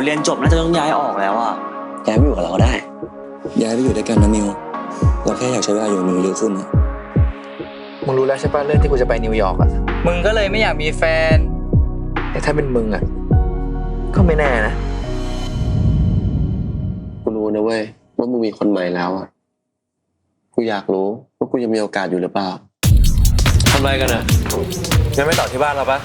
ยวเรียนจบน่าจะต้องย้ายออกแล้วอะย้ายไปอยู่กับเราก็ได้ ย้ายไปอยู่ด้วยกันนะมิว เราแค่อยากใช้เวลาอยู่กับมิวเยอะขึ้นนะมึงรู้แล้วใช่ป่ะเรื่องที่กูจะไปนิวยอร์กอะมึงก็เลยไม่อยากมีแฟน แต่ถ้าเป็นมึงอะก็ไม่แน่นะกูรู้นะเว้ยว่ามึงมีคนใหม่แล้วอะ กูอยากรู้ว่ากูยังมีโอกาสอยู่หรือเปล่าทำอะไรกันอะยังไม่ต่อที่บ้านเราปะ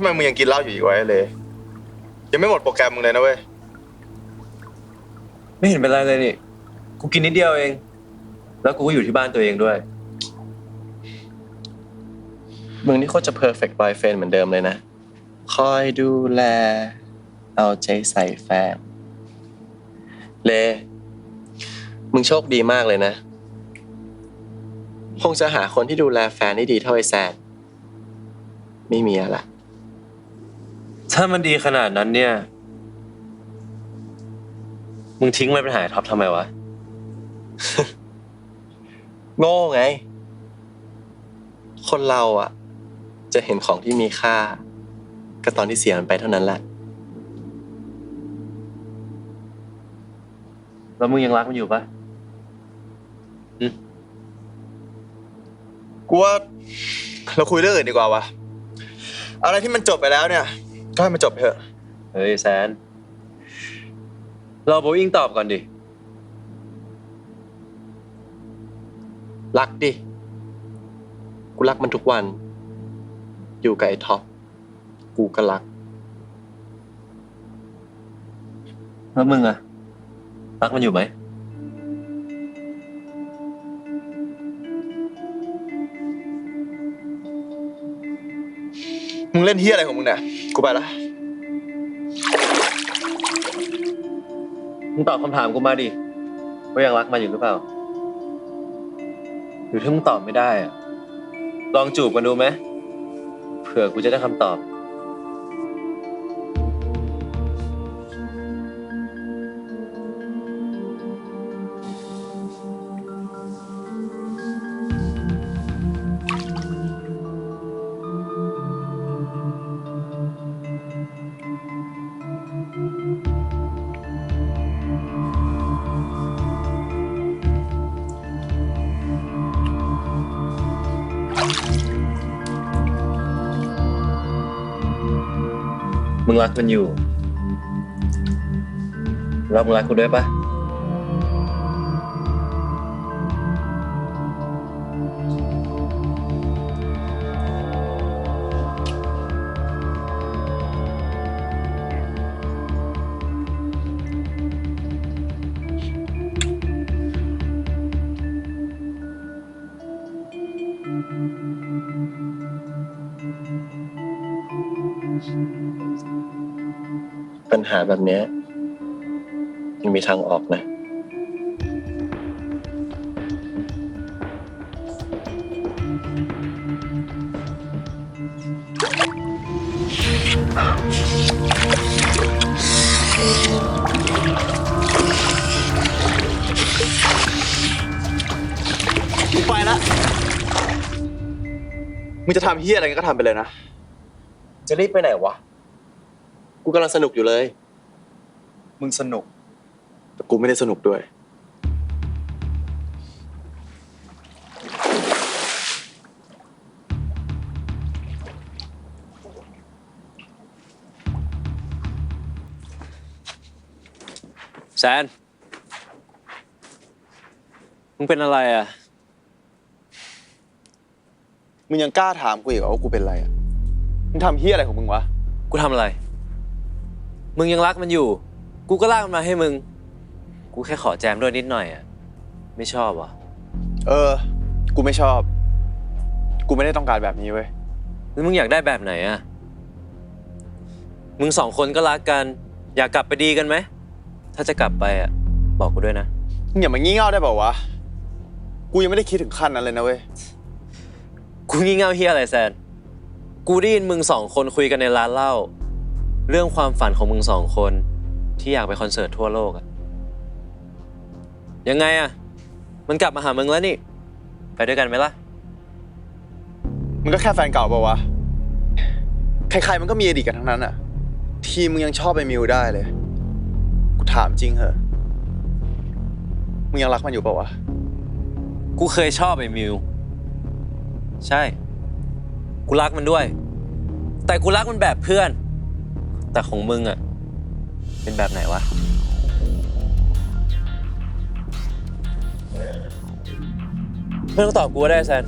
ทำไมมึงยังกินเหล้าอยู่อีกวะไอ้เลย ยังไม่หมดโปรแกรมมึงเลยนะเว้ย ไม่เห็นเป็นไรเลยนี่ กูกินนิดเดียวเอง แล้วกูก็อยู่ที่บ้านตัวเองด้วย มึงนี่โคตรจะ perfect boyfriend เหมือนเดิมเลยนะ คอยดูแล เอาใจใส่แฟน เล มึงโชคดีมากเลยนะ คงจะหาคนที่ดูแลแฟนได้ดีเท่าไอ้แซดไม่มีอะละ ถ้ามันดีขนาดนั้นเนี่ย มึงทิ้งมันไปหายท็อปทำไมวะ โง่ไง คนเราอะ จะเห็นของที่มีค่า ก็ตอนที่เสียมันไปเท่านั้นแหละ แล้วมึงยังรักมันอยู่ปะกูว่าเราคุยเรื่องอื่นดีกว่าวะ อะไรที่มันจบไปแล้วเนี่ย ก็ให้มันจบไปเถอะ เฮ้ยแซนรอโบอิงตอบก่อนดิ รักดิ กูรักมันทุกวัน อยู่กับไอ้ท็อป กูก็รัก แล้วมึงอะรักมันอยู่ไหม มึงเล่นเฮียอะไรของมึงเนี่ย กูไปละ มึงตอบคำถามกูมาดิว่ายังรักมันอยู่หรือเปล่า หรือถ้ามึงตอบไม่ได้อะลองจูบกันดูไหมเผื่อกูจะได้คำตอบ รักมันอยู่ รับมึงรักกูด้วยปะ ปัญหาแบบเนี้ยยังมีทางออกนะ กูไปละมึงจะทำเฮียอะไรก็ทำไปเลยนะ จะรีบไปไหนวะ กูกำลังสนุกอยู่เลย มึงสนุก แต่กูไม่ได้สนุกด้วย แซน มึงเป็นอะไรอะ มึงยังกล้าถามกูอีกเหรอว่ากูเป็นอะไรอะ มึงทำเฮียอะไรของมึงวะ กูทำอะไร มึงยังรักมันอยู่ กูก็ลากมันมาให้มึง กูแค่ขอแจมด้วยนิดหน่อยอะไม่ชอบเหรอะเออ กูไม่ชอบ กูไม่ได้ต้องการแบบนี้เว้ย แล้วมึงอยากได้แบบไหนอะมึงสองคนก็รักกัน อยากกลับไปดีกันไหม ถ้าจะกลับไปอะบอกกูด้วยนะ มึงอย่ามางี่เง่าได้เปล่าวะ กูยังไม่ได้คิดถึงขั้นนั้นเลยนะเว้ย กูงี่เง่าเฮียอะไรแซน กูได้ยินมึงสองคนคุยกันในร้านเหล้า เรื่องความฝันของมึงสองคน ที่อยากไปคอนเสิร์ตทั่วโลกอะยังไงอะมันกลับมาหามึงแล้วนี่ ไปด้วยกันไหมล่ะ มันก็แค่แฟนเก่าเปล่าวะ ใครๆมันก็มีอดีตกันทั้งนั้นอะทีมึงยังชอบไอ้มิวได้เลย กูถามจริงเหอะ มึงยังรักมันอยู่เปล่าวะ กูเคยชอบไอ้มิว ใช่ กูรักมันด้วย แต่กูรักมันแบบเพื่อน แต่ของมึงอะเป็นแบบไหนวะ ไม่ต้องตอบกูก็ได้แซน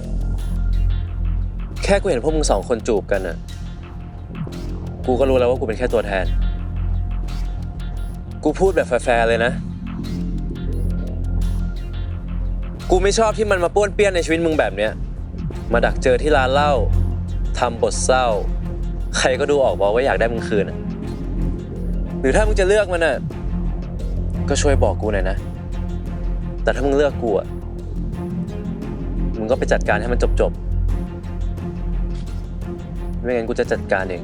แค่กูเห็นพวกมึงสองคนจูบกันอะกูก็รู้แล้วว่ากูเป็นแค่ตัวแทน กูพูดแบบแฟร์ๆเลยนะ กูไม่ชอบที่มันมาป้วนเปี้ยนในชีวิตมึงแบบเนี้ย มาดักเจอที่ร้านเหล้าทำบทเศร้า ใครก็ดูออกบอกว่าอยากได้มึงคืนอะ หรือถ้ามึงจะเลือกมันอะก็ช่วยบอกกูหน่อยนะ แต่ถ้ามึงเลือกกูอะ มึงก็ไปจัดการให้มันจบๆ ไม่งั้นกูจะจัดการเอง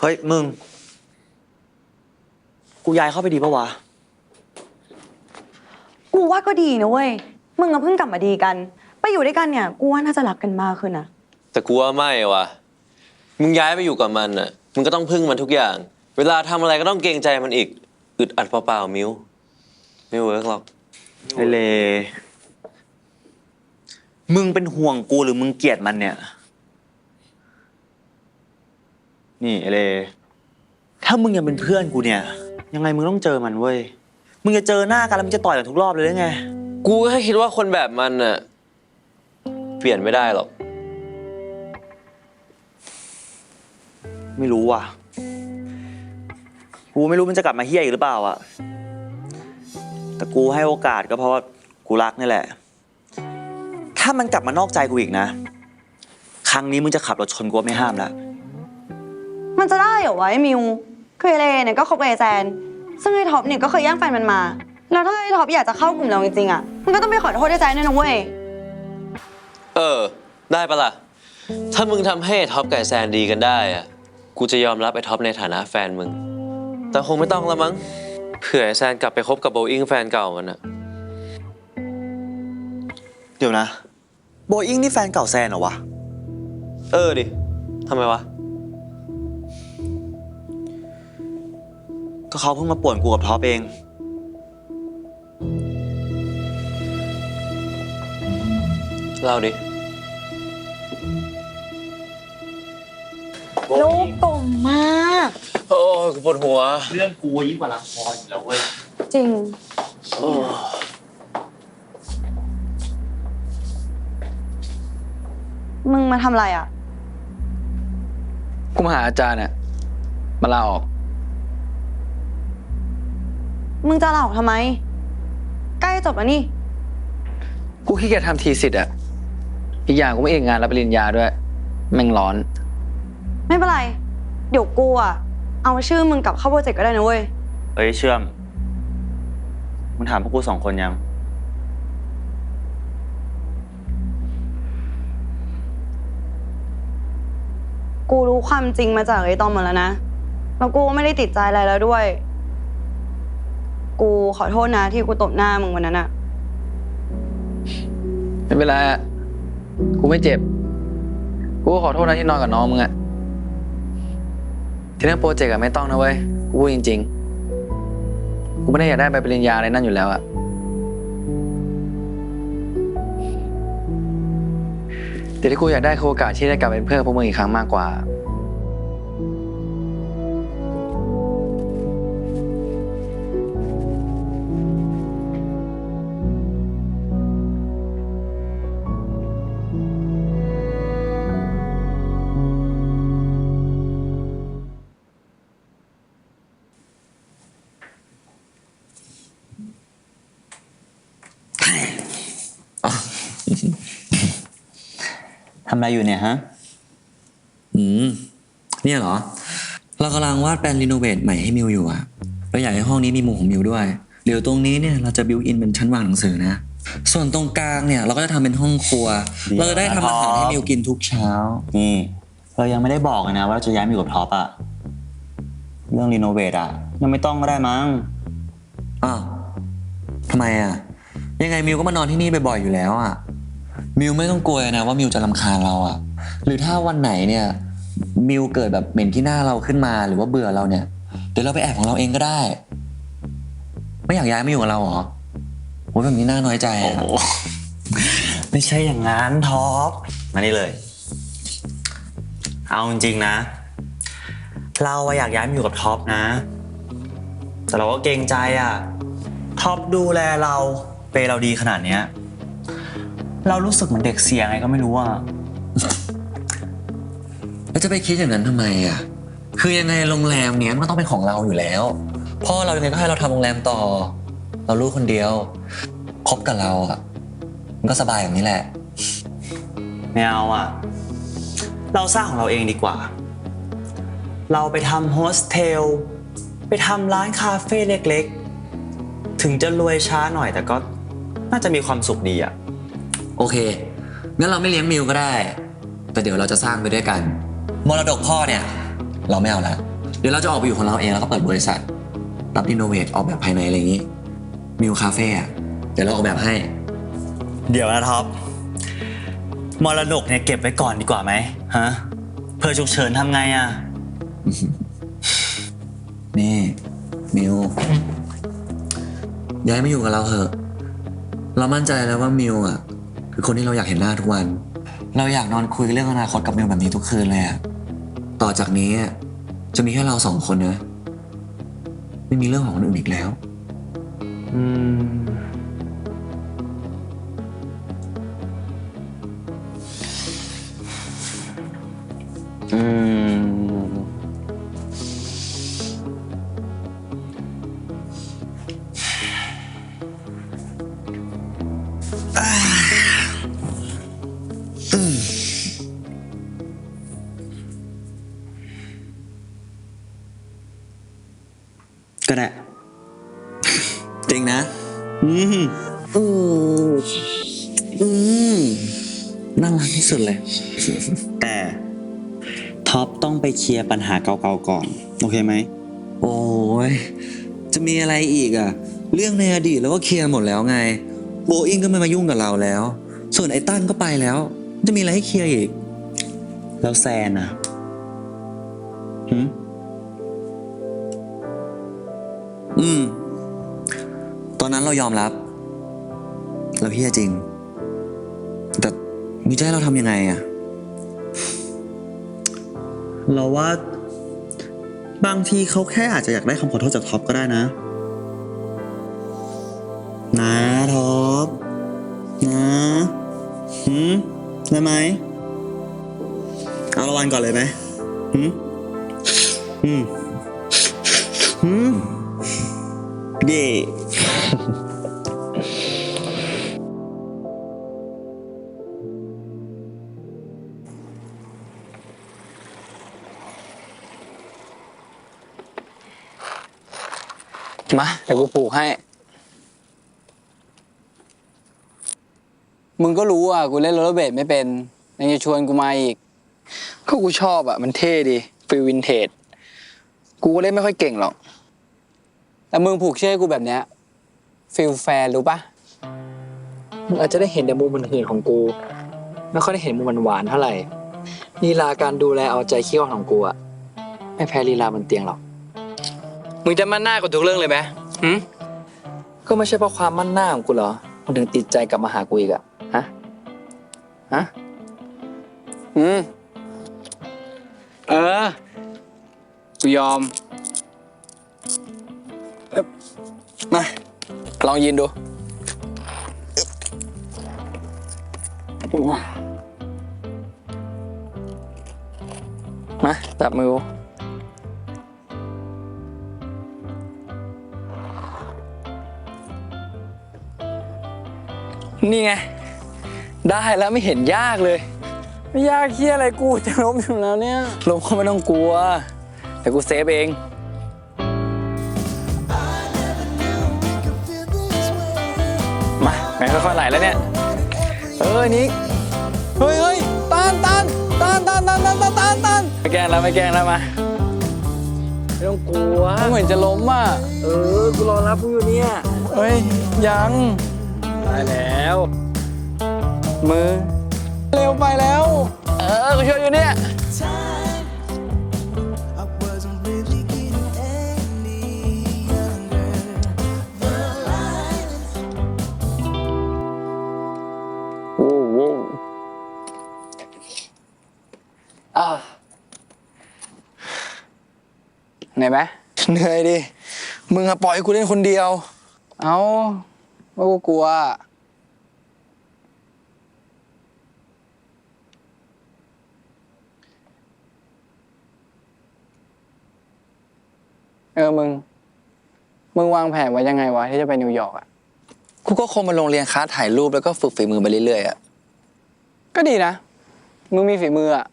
เฮ้ย มึง กูย้ายเข้าไปดีปะวะ กูว่าก็ดีนะเว้ย มึงกับเพิ่งกลับมาดีกัน ไปอยู่ด้วยกันเนี่ย กูว่าน่าจะรักกันมากขึ้นนะแต่กูว่าไม่ว่ะ มึงย้ายไปอยู่กับมันอะ มึงก็ต้องพึ่งมันทุกอย่าง เวลาทำอะไรก็ต้องเกรงใจมันอีก อึดอัดเปล่าๆ มิว ไม่เวิร์กหรอกไอเล มึงเป็นห่วงกูหรือมึงเกลียดมันเนี่ย นี่ไอเล ถ้ามึงยังเป็นเพื่อนกูเนี่ย ยังไงมึงต้องเจอมันเว้ย มึงจะเจอหน้ากันแล้วมึงจะต่อยกันทุกรอบเลยหรือไง กูแค่คิดว่าคนแบบมันอะเปลี่ยนไม่ได้หรอก ไม่รู้ว่ะ กูไม่รู้มันจะกลับมาเฮี้ยอีกหรือเปล่าอะแต่กูให้โอกาสก็เพราะว่ากูรักนี่แหละ ถ้ามันกลับมานอกใจกูอีกนะ ครั้งนี้มึงจะขับรถชนกูก็ไม่ห้ามแล้วมันจะได้เหรอวะไอ้มิวคือไอเลเนี่ยก็คบกับไอแซนซึ่งไอท็อปเนี่ยก็เคยแย่งแฟนมันมา แล้วถ้าไอท็อปอยากจะเข้ากลุ่มเราจริงๆอะ มันก็ต้องไปขอโทษไอแซนด้วยนะเว้ย เออ ได้ปะล่ะ ถ้ามึงทำให้ไอ้ท็อปกับไอ้แซนดีกันได้อะกูจะยอมรับไอ้ท็อปในฐานะแฟนมึง แต่คงไม่ต้องละมั้ง เผื่อไอ้แซนกลับไปคบกับโบอิงแฟนเก่ามันอะเดี๋ยวนะ โบอิงนี่แฟนเก่าแซนเหรอวะ เออดิ ทำไมวะ ก็เขาเพิ่งมาป่วนกูกับท็อปเอง เล่าดิ ลูกกลมมาก โอ้ยกูปวดหัว เรื่องกูยิ่งกว่าละครอยู่แล้วเว้ย จริง มึงมาทำอะไรอะ กูมาหาอาจารย์เนี่ยมาลาออก มึงจะลาออกทำไม ใกล้จบแล้วนี่ กูขี้เกียจทำทีสิทธิ์อะอีกอย่างกูไม่เอกงานรับปริญญาด้วย แม่งร้อน ไม่เป็นไร เดี๋ยวกูอะ เอาชื่อมึงกลับเข้าโปรเจกต์ก็ได้นะเว้ย เอ้ยเชื่อม มึงถามพวกกูสองคนยัง กูรู้ความจริงมาจากไอ้ตอมหมดแล้วนะแล้วกูก็ไม่ได้ติดใจอะไรแล้วด้วย กูขอโทษนะที่กูตบหน้ามึงวันนั้นอะไม่เป็นไรอะกูไม่เจ็บ กูก็ขอโทษนะที่นอนกับน้องมึงอะทีนี้โปรเจกต์อะไม่ต้องนะเว้ย กูพูดจริง ๆ กูไม่ได้อยากได้ใบปริญญาอะไรนั่นอยู่แล้วอะ แต่ที่กูอยากได้คือโอกาสที่ได้กลับเป็นเพื่อนพวกมึงอีกครั้งมากกว่าทำอะไรอยู่เนี่ยฮะ อืม เนี่ยเหรอ เรากำลังวาดแปลนรีโนเวทใหม่ให้มิวอยู่อะเราอยากให้ห้องนี้มีมุมของมิวด้วย เดี๋ยวตรงนี้เนี่ยเราจะบิวอินเป็นชั้นวางหนังสือนะ ส่วนตรงกลางเนี่ย เราก็จะทำเป็นห้องครัวเดี๋ยวเราจะได้ทำอาหารนะครับให้มิวกินทุกเช้า นี่ เรายังไม่ได้บอกเลยนะ ว่าเราจะย้ายมาอยู่กับท็อปอะเรื่องรีโนเวทอะยังไม่ต้องก็ได้มั้ง อ้าวทำไมอะยังไงมิวก็มานอนที่นี่บ่อยๆอยู่แล้วอะ มิวไม่ต้องกลัวนะว่ามิวจะรำคาญเราอะหรือถ้าวันไหนเนี่ย มิวเกิดแบบเหม็นที่หน้าเราขึ้นมาหรือว่าเบื่อเราเนี่ย เดี๋ยวเราไปแอบของเราเองก็ได้ ไม่อยากย้ายมาอยู่กับเราเหรอโอ้ยแบบนี้น่าน้อยใจโอ้อะโหไม่ใช่อย่างนั้นท็อป มานี่เลย เอาจริงๆนะ เราอะอยากย้ายมาอยู่กับท็อปนะ แต่เราก็เกรงใจอะท็อปดูแลเราเปย์เราดีขนาดเนี้ย เรารู้สึกเหมือนเด็กเสียไงก็ไม่รู้อะแล้วจะไปคิดอย่างนั้นทำไมอะ คือยังไงโรงแรมเนี้ยมันก็ต้องเป็นของเราอยู่แล้ว พ่อเรายังไงก็ให้เราทำโรงแรมต่อ เราลูกคนเดียว คบกับเราอะ มันก็สบายอย่างนี้แหละ ไม่เอาอะเราสร้างของเราเองดีกว่า เราไปทำโฮสเทล ไปทำร้านคาเฟ่เล็กๆ ถึงจะรวยช้าหน่อยแต่ก็น่าจะมีความสุขดีอะ โอเค งั้นเราไม่เลี้ยงมิวก็ได้ แต่เดี๋ยวเราจะสร้างไปด้วยกัน มรดกพ่อเนี่ย เราไม่เอาละ เดี๋ยวเราจะออกไปอยู่ของเราเองแล้วก็เปิดบริษัท รับรีโนเวทออกแบบภายในอะไรอย่างนี้ มิวคาเฟ่อะเดี๋ยวเราออกแบบให้ เดี๋ยวนะท็อป มรดกเนี่ยเก็บไว้ก่อนดีกว่าไหมฮะ เพื่อฉุกเฉินทำไงอะ นี่มิวย้ายมาอยู่กับเราเถอะ เรามั่นใจแล้วว่ามิวอะ คือคนที่เราอยากเห็นหน้าทุกวัน เราอยากนอนคุยเรื่องอนาคตกับมิวแบบนี้ทุกคืนเลยอะต่อจากนี้อะจะมีแค่เราสองคนนะ ไม่มีเรื่องของคนอื่นอีกแล้ว อืม อืม ที่สุดเลย แต่ท็อปต้องไปเคลียร์ปัญหาเก่าๆก่อน โอเคไหม โอ้ย จะมีอะไรอีกอะเรื่องในอดีตเราก็เคลียร์หมดแล้วไง โบอิงก็ไม่มายุ่งกับเราแล้ว ส่วนไอ้ตั้นก็ไปแล้ว จะมีอะไรให้เคลียร์อีก แล้วแซนอะหืมอืม ตอนนั้นเรายอมรับ เราเฮี้ยจริงแต่ มีจะให้เราทำยังไงอะเราว่าบางทีเขาแค่อาจจะอยากได้คำขอโทษจากท็อปก็ได้นะ นะท็อปนะหืมได้ไหมเอาละวันก่อนเลยไหมหืมหืมหืมเย่ มาเดี๋ยวกูผูกให้ มึงก็รู้อะ กูเล่นโรลเลอร์เบลดไม่เป็น ยังจะชวนกูมาอีก ก็กูชอบอะ มันเท่ดีฟิลวินเทจ กูก็เล่นไม่ค่อยเก่งหรอก แต่มึงผูกเชือกให้กูแบบเนี้ยฟิลแฟร์รู้ปะมึงอาจจะได้เห็นแต่มุมมันหื่นๆของกู ไม่ค่อยได้เห็นมุมมันหวานๆเท่าไหร่ลีลาการดูแลเอาใจเขี้ยวของกูอะไม่แพ้ลีลาบนเตียงหรอก มึงจะมั่นหน้ากับทุกเรื่องเลยไหม หืมก็ไม่ใช่เพราะความมั่นหน้าของกูเหรอมึงถึงติดใจกลับมาหากูอีกอะฮะ ฮะ อืม เออ กูยอมเอ๊บมา ลองยืนดู มาจับมือกู นี่ไง ได้แล้วไม่เห็นยากเลย ไม่ยากเคี้ยอะไรกูจะล้มอยู่แล้วเนี่ยล้มก็ไม่ต้องกลัวเดี๋ยวกูเซฟเอง มาไงค่อยๆไหลแล้วเนี่ย เออนิกเฮ้ยเฮ้ยตันตันตันตันตันตันตันตันตันไม่แกล้งแล้วไม่แกล้งแล้วมาไม่ต้องกลัวเหมือนจะล้มอะ เออ กูรอรับกูอยู่เนี่ย เฮ้ย ยัง ได้แล้ว มือ เร็วไปแล้ว เออกูช่วยอยู่เนี่ยโว้วโว้วอ่าเหนื่อยไหมเหนื่อยดิ มึงอะปล่อยให้กูเล่นคนเดียว เอาว่ากูกลัว เออมึง มึงวางแผนไว้ยังไงวะที่จะไปนิวยอร์กอะ กูก็คงมาโรงเรียนคลาสถ่ายรูปแล้วก็ฝึกฝีมือไปเรื่อยๆอะ ก็ดีนะ มึงมีฝีมืออะ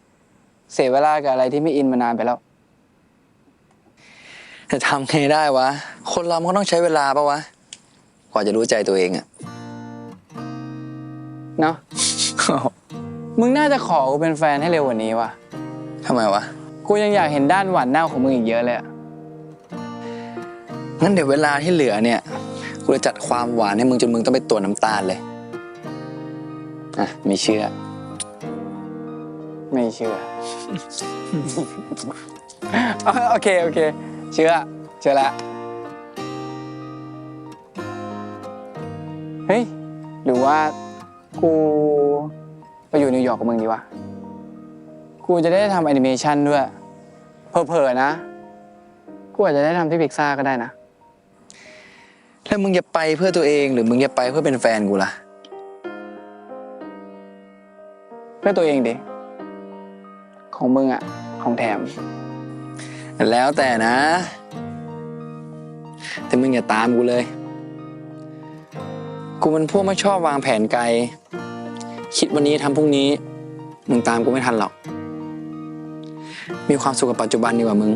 เสียเวลากับอะไรที่ไม่อินมานานไปแล้ว จะทำไงได้วะ คนเรามันก็ต้องใช้เวลาปะวะ กว่าจะรู้ใจตัวเองอะ เนาะ มึงน่าจะขอกูเป็นแฟนให้เร็วกว่านี้วะทำไมวะ กูยังอยากเห็นด้านหวานเน่าของมึงอีกเยอะเลยอะ งั้นเดี๋ยวเวลาที่เหลือเนี่ยกูจะจัดความหวานให้มึงจนมึงต้องไปตรวจน้ำตาลเลย อะ ไม่เชื่อ ไม่เชื่อ โอเค โอเค เชื่อ เชื่อแล้วเฮ้ย หรือว่ากูไปอยู่นิวยอร์กกับมึงดีวะ กูจะได้ทำแอนิเมชันด้วย เผลอๆนะ กูอาจจะได้ทำที่พิกซ่าก็ได้นะ แล้วมึงจะไปเพื่อตัวเองหรือมึงจะไปเพื่อเป็นแฟนกูล่ะ เพื่อตัวเองดิ ของมึงอะของแถม แล้วแต่นะ แต่มึงอย่าตามกูเลย กูมันพวกไม่ชอบวางแผนไกล คิดวันนี้ทำพรุ่งนี้ มึงตามกูไม่ทันหรอก มีความสุขกับปัจจุบันดีกว่ามึง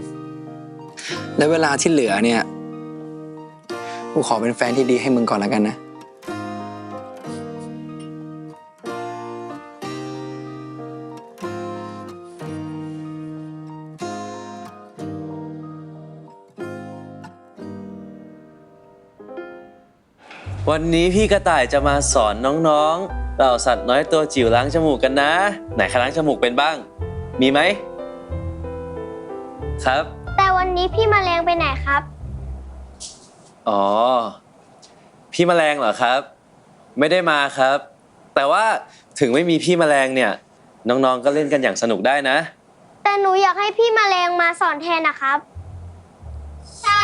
และเวลาที่เหลือเนี่ย กูขอเป็นแฟนที่ดีให้มึงก่อนแล้วกันนะ วันนี้พี่กระต่ายจะมาสอนน้องๆ เหล่าสัตว์น้อยตัวจิ๋วล้างจมูกกันนะ ไหนใครล้างจมูกเป็นบ้าง มีไหม ครับ แต่วันนี้พี่มาแรงไปไหนครับ อ๋อ พี่แมลงเหรอครับ ไม่ได้มาครับ แต่ว่าถึงไม่มีพี่แมลงเนี่ย น้องๆก็เล่นกันอย่างสนุกได้นะ แต่หนูอยากให้พี่มาแรงมาสอนแทนนะครับ ใช่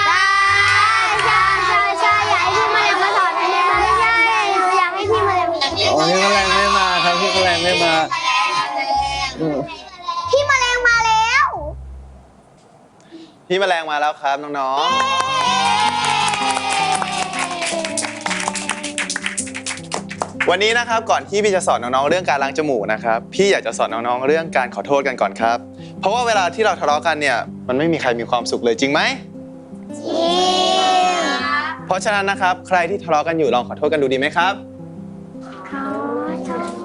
ใช่ใช่ใช่อยากให้พี่มาแรงมาสอนแทนใช่หนูอยากให้พี่มาแรงมาสอนแทนอ๋อพี่แมลงไม่มาครับพี่แมลงไม่มาพี่มาแรงมาแล้ว พี่แมลงมาแล้วครับน้องๆ วันนี้นะครับก่อนที่พี่จะสอนน้องๆเรื่องการล้างจมูกนะครับพี่อยากจะสอนน้องๆเรื่องการขอโทษกันก่อนครับ เพราะว่าเวลาที่เราทะเลาะกันเนี่ยมันไม่มีใครมีความสุขเลยจริงไหมจริงเพราะฉะนั้นนะครับใครที่ทะเลาะกันอยู่ลองขอโทษกันดูดีไหมครับ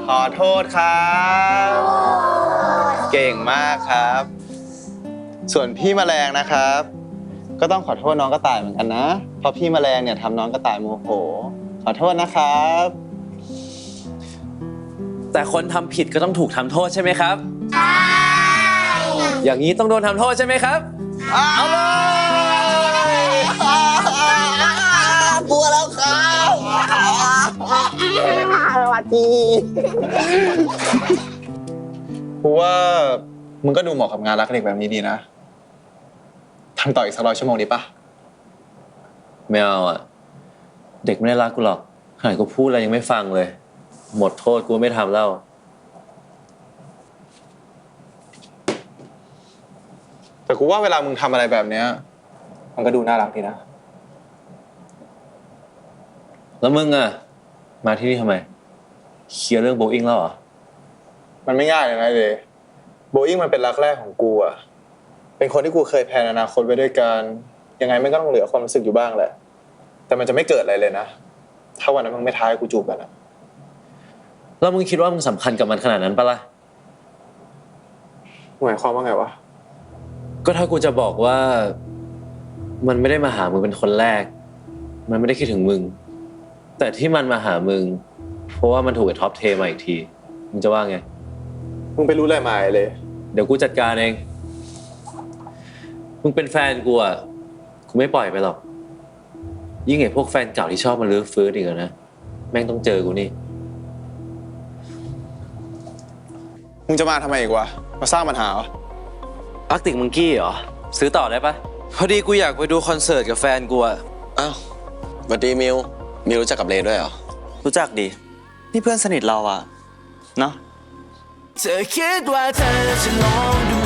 ขอโทษครับ เก่งมากครับ ส่วนพี่แมลงนะครับ ก็ต้องขอโทษน้องกระต่ายเหมือนกันนะเพราะพี่แมลงเนี่ยทำน้องกระต่ายโมโห ขอโทษนะครับ แต่คนทำผิดก็ต้องถูกทำโทษใช่ไหมครับ ใช่ อย่างนี้ต้องโดนทำโทษใช่ไหมครับ เอาเลย กลัวแล้วครับสวัสดีกูว่ามึงก็ดูเหมาะกับงานรักเด็กแบบนี้ดีนะทำต่ออีกสักร้อยชั่วโมงดีปะไม่เอาอะ เด็กไม่ได้รักกูหรอกขนาดกูพูดอะไรยังไม่ฟังเลย หมดโทษกูไม่ทำแล้ว แต่กูว่าเวลามึงทำอะไรแบบเนี้ย มันก็ดูน่ารักดีนะ แล้วมึงอะมาที่นี่ทำไม เคลียร์เรื่องโบอิงแล้วเหรอ มันไม่ง่ายเลยนะเลยโบอิงมันเป็นรักแรกของกูอะเป็นคนที่กูเคยแพลนอนาคตไว้ด้วยกัน ยังไงมันก็ต้องเหลือความรู้สึกอยู่บ้างแหละ แต่มันจะไม่เกิดอะไรเลยนะ ถ้าวันนั้นมึงไม่ท้ายกูจูบกันอะ แล้วมึงคิดว่ามึงสำคัญกับมันขนาดนั้นปะล่ะ หมายความว่าไงวะ ก็ถ้ากูจะบอกว่า มันไม่ได้มาหามึงเป็นคนแรก มันไม่ได้คิดถึงมึง แต่ที่มันมาหามึง เพราะว่ามันถูกไอ้ท็อปเทมาอีกที มึงจะว่าไง มึงไปรู้อะไรมาเลย เดี๋ยวกูจัดการเอง มึงเป็นแฟนกูอะ กูไม่ปล่อยไปหรอก ยิ่งไอ้พวกแฟนเก่าที่ชอบมาลื้อฟื้นอีกอะนะ แม่งต้องเจอกูนี่ มึงจะมาทำไมอีกวะ มาสร้างปัญหาเหรออาร์ติกมังกี้เหรอ ซื้อต่อได้ปะพอดีกูอยากไปดูคอนเสิร์ตกับแฟนกูอะอ้าวสวัสดีมิว มิวรู้จักกับเลด้วยเหรอ รู้จักดี นี่เพื่อนสนิทเราอะเนาะ เธอคิดว่าเธอจะลองดู